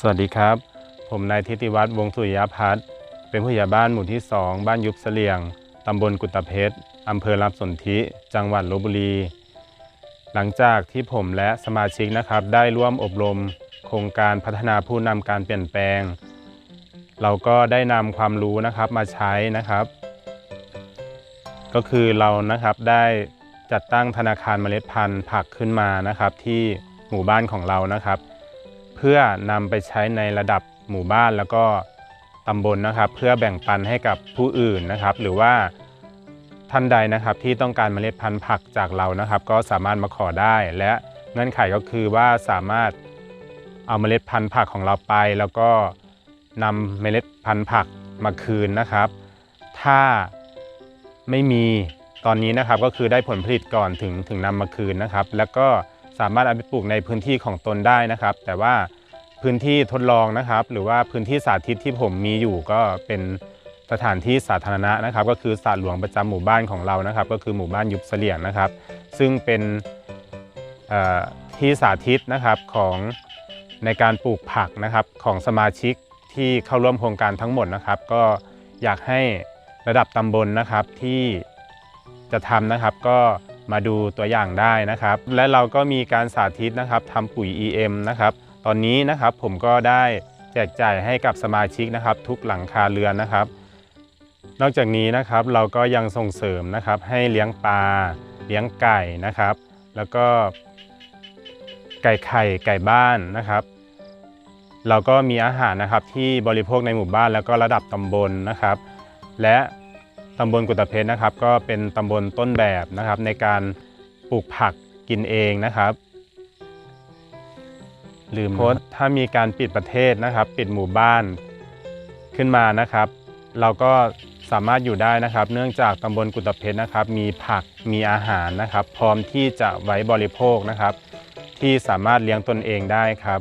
สวัสดีครับ ผมนายทิติวัฒน์วงศ์สุริยพัฒน์เป็นผู้ใหญ่บ้านหมู่ที่ 2 บ้านยุบเสลียง ตำบลกุตเพชรอำเภอรับสนธิ จังหวัดลบบุรี หลังจากที่ผมและสมาชิกนะครับ ได้ร่วมอบรม โครงการพัฒนาผู้นำการเปลี่ยนแปลง เราก็ได้นำความรู้นะครับมาใช้นะครับ ก็คือเรานะครับได้จัดตั้งธนาคารเมล็ดพันธุ์ผักขึ้นมานะครับ ที่หมู่บ้านของเรานะครับ เพื่อนำไปใช้ในระดับหมู่บ้านแล้วก็ตำบลนะครับ เพื่อแบ่งปันให้กับผู้อื่นนะครับ หรือว่าท่านใดนะครับที่ต้องการเมล็ดพันธุ์ผักจากเรานะครับ ก็สามารถมาขอได้ และเงื่อนไขก็คือว่าสามารถเอาเมล็ดพันธุ์ผักของเราไป แล้วก็นำเมล็ดพันธุ์ผักมาคืนนะครับ ถ้าไม่มีตอนนี้นะครับก็คือได้ผลผลิตก่อนถึงถึงนำมาคืนนะครับ แล้วก็ สามารถเอาไปปลูกในพื้นที่ของตนได้นะครับ แต่ว่าพื้นที่ทดลองนะครับ หรือว่าพื้นที่สาธิตที่ผมมีอยู่ก็เป็นสถานที่สาธารณะนะครับ ก็คือสระหลวงประจำหมู่บ้านของเรานะครับ ก็คือหมู่บ้านยุบเสลี่ยงนะครับ ซึ่งเป็นที่สาธิตนะครับของในการปลูกผักนะครับของสมาชิกที่เข้าร่วมโครงการทั้งหมดนะครับ ก็อยากให้ระดับตำบลนะครับที่จะทำนะครับก็ มาดูตัวอย่างได้นะครับ และเราก็มีการสาธิตนะครับทำปุ๋ย EM นะครับ ตอนนี้นะครับผมก็ได้แจกจ่ายให้กับสมาชิกนะครับ ทุกหลังคาเรือนนะครับ นอกจากนี้นะครับเราก็ยังส่งเสริมนะครับให้เลี้ยงปลาเลี้ยงไก่นะครับ แล้วก็ไก่ไข่ไก่บ้านนะครับ เราก็มีอาหารนะครับที่บริโภคในหมู่บ้านแล้วก็ระดับตำบลนะครับ และ ตำบลกุตเพชรนะครับ ก็เป็นตำบลต้นแบบนะครับ ในการปลูกผักกินเองนะครับลืมโพสต์ถ้ามีการปิดประเทศนะครับ ปิดหมู่บ้านขึ้นมานะครับ เราก็สามารถอยู่ได้นะครับ เนื่องจากตำบลกุตเพชรนะครับ มีผักมีอาหารนะครับ พร้อมที่จะไว้บริโภคนะครับ ที่สามารถเลี้ยงตนเองได้ครับ